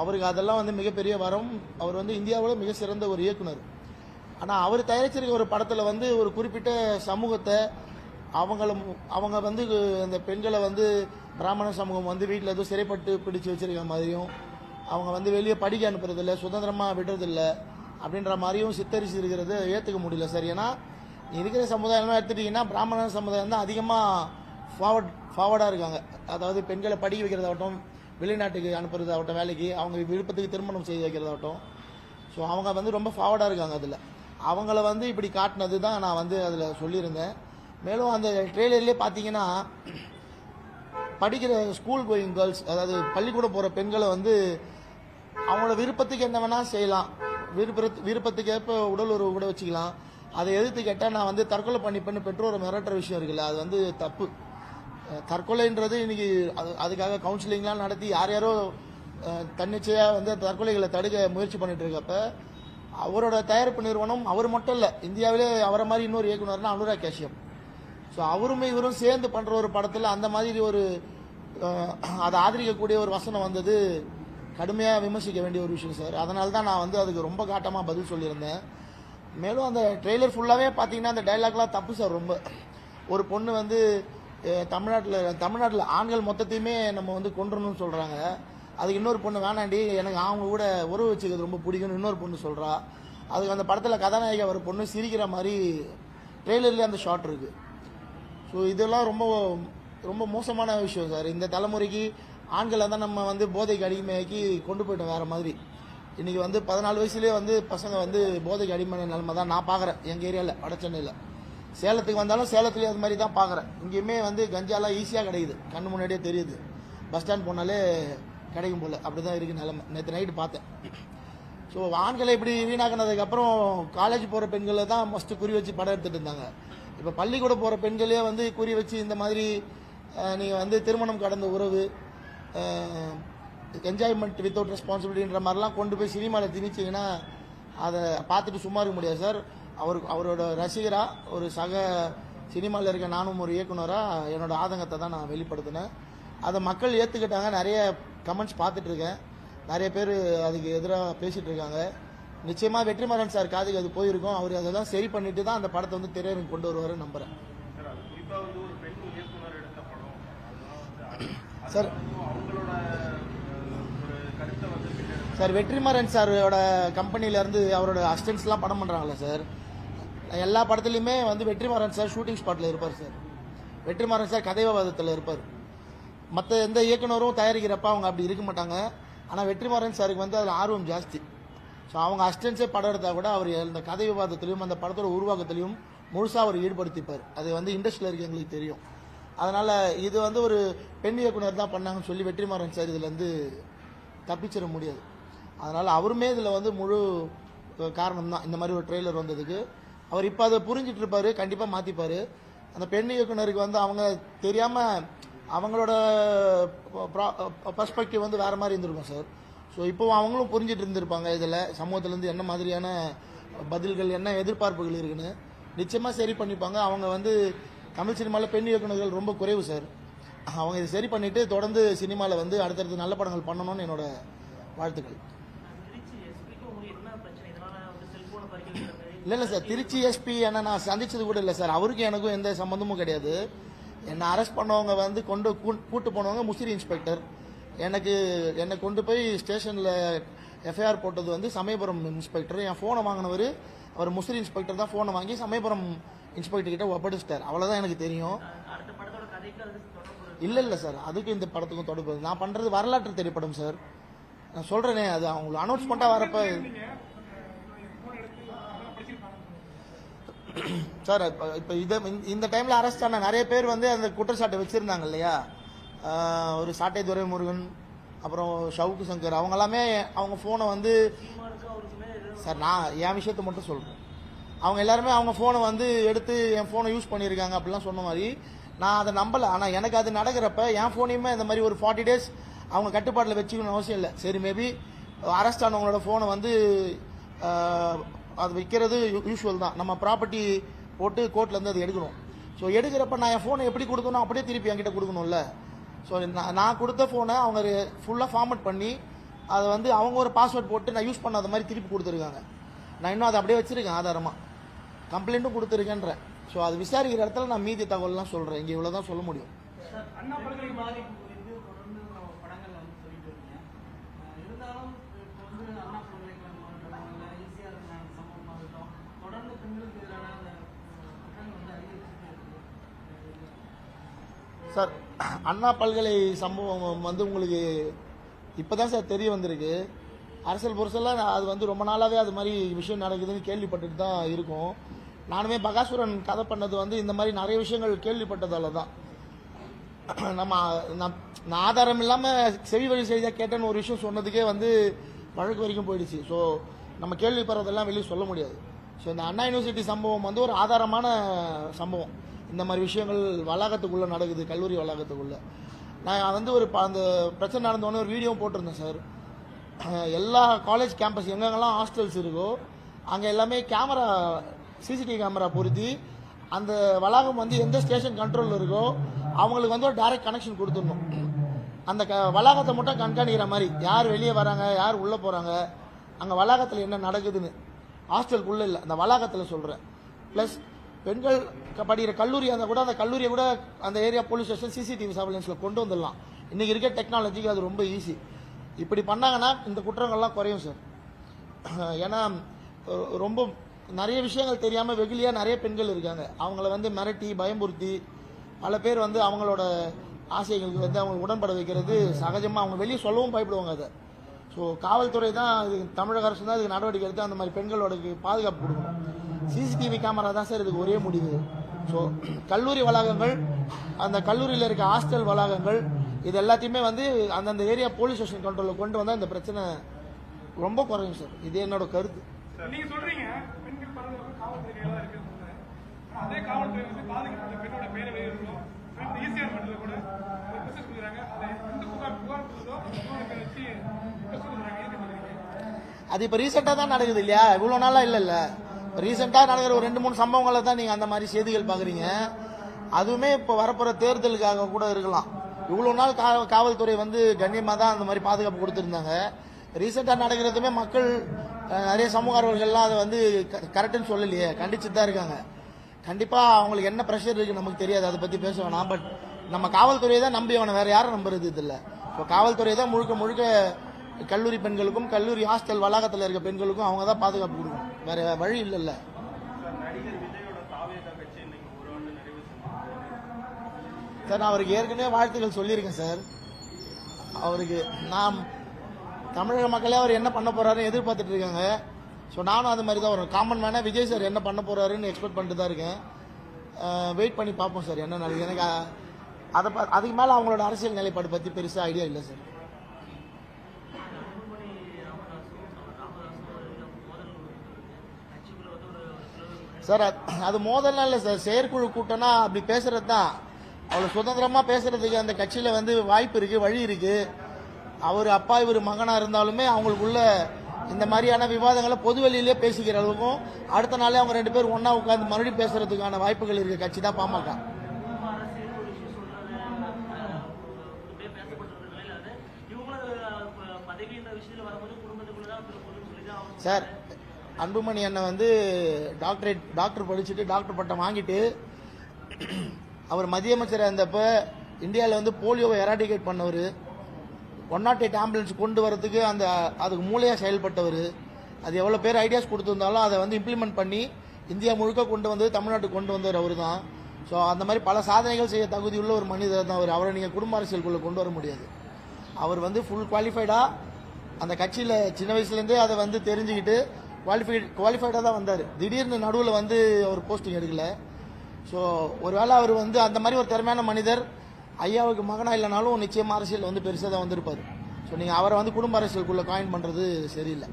அவருக்கு அதெல்லாம் வந்து மிகப்பெரிய வரம். அவர் வந்து இந்தியாவில் மிக சிறந்த ஒரு இயக்குனர். ஆனால் அவர் தயாரிச்சிருக்க ஒரு படத்தில் வந்து ஒரு குறிப்பிட்ட சமூகத்தை அவங்கள அவங்க வந்து அந்த பெண்களை வந்து பிராமண சமூகம் வந்து வீட்டில் எதுவும் சிறைப்பட்டு பிடிச்சு வச்சிருக்க மாதிரியும் அவங்க வந்து வெளியே படிக்க அனுப்புறதில்ல சுதந்திரமாக விடுறதில்ல அப்படின்ற மாதிரியும் சித்தரிச்சு இருக்கிறது ஏற்றுக்க முடியல சார். ஏன்னா இருக்கிற சமுதாயம்லாம் எடுத்துட்டிங்கன்னா பிராமண சமுதாயம் தான் அதிகமாக ஃபார்வர்ட் ஃபார்வர்டாக இருக்காங்க. அதாவது பெண்களை படிக்க வைக்கிறதாகட்டும் வெளிநாட்டுக்கு அனுப்புறதாகட்டும் வேலைக்கு அவங்க விருப்பத்துக்கு திருமணம் செய்து வைக்கிறதாகட்டும். ஸோ அவங்க வந்து ரொம்ப ஃபார்வர்டாக இருக்காங்க அதில். அவங்கள வந்து இப்படி காட்டினது தான் நான் வந்து அதில் சொல்லியிருந்தேன். மேலும் அந்த ட்ரெய்லர்லேயே பார்த்தீங்கன்னா படிக்கிற ஸ்கூல் கோயிங் கேர்ள்ஸ் அதாவது பள்ளிக்கூடம் போகிற பெண்களை வந்து அவங்களோட விருப்பத்துக்கு என்ன வேணால் செய்யலாம். விருப்ப விருப்பத்துக்கு ஏற்ப உடல் உறவு கூட வச்சுக்கலாம். அதை எதிர்த்து கேட்டால் நான் வந்து தற்கொலை பண்ணிப்பேன்னு பெற்றோரை மிரட்டுற விஷயம் இருக்குல்ல அது வந்து தப்பு. தற்கொலைன்றது இன்னைக்கு அது அதுக்காக கவுன்சிலிங்லாம் நடத்தி யார் யாரோ தன்னிச்சையாக வந்து தற்கொலைகளை தடுக்க முயற்சி பண்ணிட்டு இருக்கப்ப அவரோட தயாரிப்பு நிறுவனம் அவர் மட்டும் இல்லை இந்தியாவிலே அவரை மாதிரி இன்னொரு இயக்குனர்னா அனுராக் காஷ்யப் ஸோ அவருமே இவரும் சேர்ந்து பண்ணுற ஒரு படத்தில் அந்த மாதிரி ஒரு அதை ஆதரிக்கக்கூடிய ஒரு வசனம் வந்தது கடுமையாக விமர்சிக்க வேண்டிய ஒரு விஷயம் சார். அதனால தான் நான் வந்து அதுக்கு ரொம்ப காட்டமாக பதில் சொல்லியிருந்தேன். மேலும் அந்த ட்ரெய்லர் ஃபுல்லாகவே பார்த்தீங்கன்னா அந்த டைலாக்லாம் தப்பு சார் ரொம்ப. ஒரு பொண்ணு வந்து தமிழ்நாட்டில் தமிழ்நாட்டில் ஆண்கள் மொத்தத்தையுமே நம்ம வந்து கொண்டுறணும்னு சொல்கிறாங்க அதுக்கு இன்னொரு பொண்ணு வேணாண்டி எனக்கு அவங்க கூட உறவு வச்சுக்கிறது ரொம்ப பிடிக்கும்னு இன்னொரு பொண்ணு சொல்கிறா அதுக்கு அந்த படத்தில் கதாநாயகி ஒரு பொண்ணு சிரிக்கிற மாதிரி ட்ரெய்லர்லேயே அந்த ஷாட் இருக்குது ஸோ இதெல்லாம் ரொம்ப ரொம்ப மோசமான விஷயம் சார். இந்த தலைமுறைக்கு ஆண்களை தான் நம்ம வந்து போதைக்கு அடிமையாக்கி கொண்டு போயிட்டோம் வேறு மாதிரி. இன்றைக்கி வந்து பதினாலு வயசுலேயே வந்து பசங்க வந்து போதைக்கு அடிமையான நிலைமை தான் நான் பார்க்குறேன் எங்கள் ஏரியாவில் வட சென்னையில். சேலத்துக்கு வந்தாலும் சேலத்துலேயே அது மாதிரி தான் பார்க்குறேன். இங்கேயுமே வந்து கஞ்சாலாம் ஈஸியாக கிடைக்குது. கண்ணு முன்னாடியே தெரியுது. பஸ் ஸ்டாண்ட் போனாலே கிடைக்கும் போல். அப்படி தான் இருக்குது நிலமை. நேற்று நைட்டு பார்த்தேன். ஸோ ஆண்களை இப்படி வீணாக்குனதுக்கப்புறம் காலேஜ் போகிற பெண்களை தான் ஃபஸ்ட்டு குறி வச்சு படம் எடுத்துகிட்டு இருந்தாங்க. இப்போ பள்ளிக்கூடம் போகிற பெண்களே வந்து குறி வச்சு இந்த மாதிரி நீங்கள் வந்து திருமணம் கடந்த உறவு என்ஜாய்மெண்ட் வித்தவுட் ரெஸ்பான்சிபிலிட்டின்ற மாதிரிலாம் கொண்டு போய் சினிமாவில் திணிச்சிங்கன்னா அதை பார்த்துட்டு சும்மா இருக்க முடியாது சார். அவர் அவரோட ரசிகராக ஒரு சக சினிமாவில் இருக்க நானும் ஒரு இயக்குனராக என்னோட ஆதங்கத்தை தான் நான் வெளிப்படுத்தினேன். அதை மக்கள் ஏற்றுக்கிட்டாங்க நிறைய கமெண்ட்ஸ் பார்த்துட்டு இருக்கேன் நிறைய பேர் அதுக்கு எதிராக பேசிட்டு இருக்காங்க நிச்சயமா வெற்றிமாறன் சார் காதுக்கு அது போயிருக்கும். அவர் அதை தான் சரி பண்ணிட்டு தான் அந்த படத்தை வந்து திரையரங்கு கொண்டு வருவாருன்னு நம்புறேன். சார். சார் வெற்றிமாறன் சாரோட கம்பெனில இருந்து அவரோட அசிஸ்டன்ஸ்லாம் படம் பண்றாங்கல்ல சார்? எல்லா படத்துலையுமே வந்து வெற்றிமாறன் சார் ஷூட்டிங் ஸ்பாட்டில் இருப்பார் சார். வெற்றிமாறன் சார் கதைவாதத்தில் இருப்பார். மற்ற எந்த இயக்குனரும் தயாரிக்கிறப்ப அவங்க அப்படி இருக்க மாட்டாங்க. ஆனால் வெற்றிமாறன் சாருக்கு வந்து அதில் ஆர்வம் ஜாஸ்தி. ஸோ அவங்க அஸ்டன்ஸே படம் எடுத்தால் கூட அவர் இந்த கதை விவாதத்திலையும் அந்த படத்தோட உருவாக்கத்திலையும் முழுசாக அவர் ஈடுபடுத்திப்பார். அது வந்து இண்டஸ்ட்ரியில் இருக்க எங்களுக்கு தெரியும். அதனால் இது வந்து ஒரு பெண் இயக்குனர் தான் பண்ணாங்கன்னு சொல்லி வெற்றிமாறன் சார் இதுலேருந்து தப்பிச்சிட முடியாது. அதனால் அவருமே இதில் வந்து முழு காரணம் தான் இந்த மாதிரி ஒரு ட்ரெய்லர் வந்ததுக்கு. அவர் இப்போ அதை புரிஞ்சிட்டு இருப்பாரு கண்டிப்பாக மாற்றிப்பாரு அந்த பெண் இயக்குனருக்கு வந்து அவங்க தெரியாமல் அவங்களோட பர்ஸ்பெக்டிவ் வந்து வேற மாதிரி இருந்திருக்கும் சார் ஸோ இப்போ அவங்களும் புரிஞ்சிட்டு இருந்திருப்பாங்க இதில் சமூகத்திலேருந்து என்ன மாதிரியான பதில்கள் என்ன எதிர்பார்ப்புகள் இருக்குன்னு. நிச்சயமாக சரி பண்ணிப்பாங்க. அவங்க வந்து தமிழ் சினிமாவில் பெண் இயக்குனர்கள் ரொம்ப குறைவு சார் அவங்க இதை சரி பண்ணிவிட்டு தொடர்ந்து சினிமாவில் வந்து அடுத்தடுத்து நல்ல படங்கள் பண்ணணும்னு என்னோட வாழ்த்துக்கள் திருச்சி எஸ்பிக்கு உங்களுக்கு என்ன பிரச்சனை இதனால வந்து செல்போனை பறிக்கிறது இல்லை இல்லை சார். திருச்சி எஸ்பி என்ன நான் சந்திச்சது கூட இல்லை சார். அவருக்கும் எனக்கும் எந்த சம்மந்தமும் கிடையாது. என்னை அரெஸ்ட் பண்ணவங்க வந்து கொண்டு கூ- கூட்டு போனவங்க முசிறி இன்ஸ்பெக்டர் எனக்கு என்னை கொண்டு போய் ஸ்டேஷனில் எஃப்ஐஆர் போட்டது வந்து சமயபுரம் இன்ஸ்பெக்டர் என் ஃபோனை வாங்கினவர் அவர் முசிறி இன்ஸ்பெக்டர் தான் ஃபோனை வாங்கி சமயபுரம் இன்ஸ்பெக்டர் கிட்ட ஒப்படைச்சிட்டார். அவ்வளோதான் எனக்கு தெரியும். இல்லை இல்லை சார். அதுக்கும் இந்த படத்துக்கும் தொடர்பு. நான் பண்ணுறது வரலாற்று திரைப்படம் சார். நான் சொல்கிறேனே அது அவங்களுக்கு அனௌன்ஸ்மெண்ட்டாக வரப்போ சார் இப்போ இப்போ இதை இந்த- டைமில் அரெஸ்ட் ஆன நிறைய பேர் வந்து அந்த குற்றச்சாட்டை வச்சுருந்தாங்க இல்லையா? ஒரு சாட்டை துரை முருகன் அப்புறம் ஷவுக்கு சங்கர் அவங்க எல்லாமே அவங்க ஃபோனை வந்து சார் நான் என் விஷயத்தை மட்டும் சொல்கிறேன் அவங்க எல்லாருமே அவங்க ஃபோனை வந்து எடுத்து என் ஃபோனை யூஸ் பண்ணியிருக்காங்க அப்படிலாம் சொன்ன மாதிரி நான் அதை நம்பலை. ஆனால் எனக்கு அது நடக்கிறப்ப என் ஃபோனையுமே இந்த மாதிரி ஒரு ஃபார்ட்டி டேஸ் அவங்க கட்டுப்பாட்டில் வச்சுக்கணும்னு அவசியம் இல்லை. சரி மேபி அரெஸ்ட் ஆனவங்களோட ஃபோனை வந்து அது வைக்கிறது யூஸ்வல் தான். நம்ம ப்ராப்பர்ட்டி போட்டு கோர்ட்லேருந்து அது எடுக்கணும். ஸோ எடுக்கிறப்ப நான் என் ஃபோனை எப்படி கொடுக்கணும்? அப்படியே திருப்பி என்கிட்ட கொடுக்கணும்ல. ஸோ நான் நான் கொடுத்த ஃபோனை அவங்க ஃபுல்லாக ஃபார்மட் பண்ணி அதை வந்து அவங்க ஒரு பாஸ்வேர்ட் போட்டு நான் யூஸ் பண்ணாத மாதிரி திருப்பி கொடுத்துருக்காங்க. நான் இன்னும் அதை அப்படியே வச்சுருக்கேன் ஆதாரமாக கம்ப்ளைண்ட்டும் கொடுத்துருக்கேன்றேன். ஸோ அது விசாரிக்கிற இடத்துல நான் மீதி தகவல்லாம் சொல்கிறேன் இங்கே இவ்வளோ தான் சொல்ல முடியும் அண்ணா பல்கலை பாதிப்பு குறித்து தொடர்ந்து நம்ம படங்கள்ல வந்து சொல்லிட்டு இருக்கீங்க அஹ் இருந்தாலும் இப்போ வந்து அண்ணா பல்கலைக்கழகம் இல்லை ஈஸியாக சம்பவமாகட்டும் தொடர்ந்து பெண்களுக்கு எதிரான அந்த அஹ், குற்றங்கள் வந்து அதிகரிச்சுட்டே இருக்கு சார் அண்ணா பல்கலை சம்பவம் வந்து உங்களுக்கு இப்போ தான் சார் தெரிய வந்திருக்கு. அரசியல் புரசெல்லாம் நான் அது வந்து ரொம்ப நாளாகவே அது மாதிரி விஷயம் நடக்குதுன்னு கேள்விப்பட்டுட்டு தான் இருக்கும். நானுமே பகாசுரன் கதை பண்ணது வந்து இந்த மாதிரி நிறைய விஷயங்கள் கேள்விப்பட்டதால தான். நம்ம நான் நான் ஆதாரம் இல்லாமல் செவி வழி செய்தியாக கேட்டேன்னு ஒரு விஷயம் சொன்னதுக்கே வந்து வழக்கு வரைக்கும் போயிடுச்சு. ஸோ நம்ம கேள்விப்படுறதெல்லாம் வெளியே சொல்ல முடியாது. ஸோ இந்த அண்ணா யூனிவர்சிட்டி சம்பவம் வந்து ஒரு ஆதாரமான சம்பவம். இந்த மாதிரி விஷயங்கள் வளாகத்துக்குள்ளே நடக்குது கல்லூரி வளாகத்துக்குள்ளே. நான் வந்து ஒரு ப- அந்த பிரச்சனை நடந்தோடனே ஒரு வீடியோ போட்டிருந்தேன் சார். எல்லா காலேஜ் கேம்பஸ் எங்கெங்கெல்லாம் ஹாஸ்டல்ஸ் இருக்கோ அங்கே எல்லாமே கேமரா சிசிடிவி கேமரா பொருத்தி அந்த வளாகம் வந்து எந்த ஸ்டேஷன் கண்ட்ரோலில் இருக்கோ அவங்களுக்கு வந்து ஒரு டைரக்ட் கனெக்ஷன் கொடுத்துடணும். அந்த க வளாகத்தை மட்டும் கண்காணிக்கிற மாதிரி யார் வெளியே வராங்க யார் உள்ளே போகிறாங்க அங்கே வளாகத்தில் என்ன நடக்குதுன்னு ஹாஸ்டலுக்குள்ளே இல்லை அந்த வளாகத்தில் சொல்கிறேன் ப்ளஸ் பெண்கள் க- படிக்கிற கல்லூரி அந்த கூட அந்த கல்லூரியை கூட அந்த ஏரியா போலீஸ் ஸ்டேஷன் சிசிடிவி சர்வேலன்ஸில் கொண்டு வந்துடலாம். இன்றைக்கி இருக்க டெக்னாலஜிக்கு அது ரொம்ப ஈஸி இப்படி பண்ணாங்கன்னா இந்த குற்றங்கள்லாம் குறையும் சார் ஏன்னா ரொம்ப நிறைய விஷயங்கள் தெரியாமல் வெகுலியாக நிறைய பெண்கள் இருக்காங்க. அவங்கள வந்து மிரட்டி பயமுறுத்தி பல பேர் வந்து அவங்களோட ஆசைகளுக்கு வந்து அவங்க உடன்பட வைக்கிறது சகஜமாக அவங்க வெளியே சொல்லவும் பயப்படுவாங்க அதை. ஸோ காவல்துறை தான் இது தமிழக அரசு தான் இதுக்கு நடவடிக்கை எடுத்து அந்த மாதிரி பெண்களோட பாதுகாப்பு கொடுக்கணும். சிசிடிவி கேமரா தான் சார் இதுக்கு ஒரே முடிவு. ஸோ கல்லூரி வளாகங்கள் அந்த கல்லூரியில் இருக்க ஹாஸ்டல் வளாகங்கள் இது எல்லாத்தையுமே வந்து அந்தந்த ஏரியா போலீஸ் ஸ்டேஷன் கண்ட்ரோலில் கொண்டு வந்தால் இந்த பிரச்சனை ரொம்ப குறையும் சார். இது என்னோட கருத்து. அதே இப்போ ரீசெண்டாக தான் நடக்குது இல்லையா? இவ்வளோ நாளாக இல்லைல்ல. ரீசெண்டாக நடக்கிற ஒரு ரெண்டு மூணு சம்பவங்களை தான் நீங்கள் அந்த மாதிரி செய்திகள் பார்க்குறீங்க. அதுவுமே இப்போ வரப்போகிற தேர்தலுக்காக கூட இருக்கலாம். இவ்வளோ நாள் கா காவல்துறை வந்து கண்ணியமாக தான் அந்த மாதிரி பாதுகாப்பு கொடுத்துருந்தாங்க. ரீசெண்டாக நடக்கிறதுமே மக்கள் நிறைய சமூக ஆர்வலர்கள்லாம் அதை வந்து கரெக்டுன்னு சொல்லலையே கண்டிச்சுட்டு தான் இருக்காங்க. கண்டிப்பாக அவங்களுக்கு என்ன ப்ரெஷர் இருக்குது நமக்கு தெரியாது அதை பற்றி பேச வேணாம். பட் நம்ம காவல்துறையை தான் நம்பி அவனை வேறு யாரும் நம்புறது இதில்லை. இப்போ காவல்துறை தான் முழுக்க முழுக்க கல்லூரி பெண்களுக்கும் கல்லூரி ஹாஸ்டல் வளாகத்தில் இருக்க பெண்களுக்கும் அவங்க தான் பாதுகாப்பு கொடுக்கணும். வேற வழி இல்லைல்ல. சார் நான் அவருக்கு ஏற்கனவே வாழ்த்துக்கள் சொல்லியிருக்கேன் சார். அவருக்கு நாம் தமிழக மக்களே அவர் என்ன பண்ண போறாருன்னு எதிர்பார்த்துட்டு இருக்காங்க. ஸோ நானும் அது மாதிரி தான் வரும். காமன் மேனாக விஜய் சார் என்ன பண்ண போறாருன்னு எக்ஸ்பெக்ட் பண்ணிட்டு தான் இருக்கேன். வெயிட் பண்ணி பார்ப்போம் சார் என்ன நடக்குது எனக்கு அதை அதுக்கு மேலே அவங்களோட அரசியல் நிலைப்பாடு பற்றி பெருசாக ஐடியா இல்லை சார் அன்புமணி ராமதாஸும் ராமதாஸும் ஒரு மோதல் கட்சிக்குள்ள வந்து ஒரு சில சார் அது- அது மோதல்லாம் இல்லை சார் செயற்குழு கூட்டம்னா அப்படி பேசுறது தான் அவ்வளோ சுதந்திரமாக பேசுறதுக்கு அந்த கட்சியில் வந்து வாய்ப்பு இருக்கு வழி இருக்கு. அவர் அப்பா இவர் மகனாக இருந்தாலுமே அவங்களுக்குள்ள இந்த மாதிரியான விவாதங்களை பொது வெளியிலே பேசிக்கிற அளவுக்கும் அடுத்த நாளே அவங்க ரெண்டு பேரும் ஒன்றா உட்காந்து மறுபடியும் பேசுறதுக்கான வாய்ப்புகள் இருக்குது கட்சி தான் பாமக. சார் அன்புமணி அண்ணன் வந்து டாக்டரேட் டாக்டர் படிச்சுட்டு டாக்டர் பட்டம் வாங்கிட்டு அவர் மத்திய அமைச்சராக இருந்தப்போ இந்தியாவில் வந்து போலியோவை எராடிகேட் பண்ணவர். ஒன் நாட் எயிட் ஆம்புலன்ஸ் கொண்டு வரதுக்கு அந்த அதுக்கு மூளையாக செயல்பட்டவர். அது எவ்வளோ பேர் ஐடியாஸ் கொடுத்துருந்தாலும் அதை வந்து இம்ப்ளிமெண்ட் பண்ணி இந்தியா முழுக்க கொண்டு வந்து தமிழ்நாட்டுக்கு கொண்டு வந்தவர் அவர் தான் ஸோ அந்த மாதிரி பல சாதனைகள் செய்ய தகுதி உள்ள ஒரு மனிதர் தான் அவர். அவரை நீங்கள் குடும்ப அரசியலுக்குள்ளே கொண்டு வர முடியாது. அவர் வந்து ஃபுல் குவாலிஃபைடாக அந்த கட்சியில் சின்ன வயசுலேருந்தே அதை வந்து தெரிஞ்சுக்கிட்டு குவாலிஃபைட் குவாலிஃபைடாக தான் வந்தார். திடீர்னு நடுவில் வந்து அவர் போஸ்டிங் எடுக்கல. ஸோ ஒருவேளை அவர் வந்து அந்த மாதிரி ஒரு திறமையான மனிதர் ஐயாவுக்கு மகனாக இல்லைனாலும் நிச்சயமாக அரசியல் வந்து பெருசாக தான் வந்திருப்பார். ஸோ நீங்கள் அவரை வந்து குடும்ப அரசியலுக்குள்ளே காயின் பண்ணுறது சரியில்லை.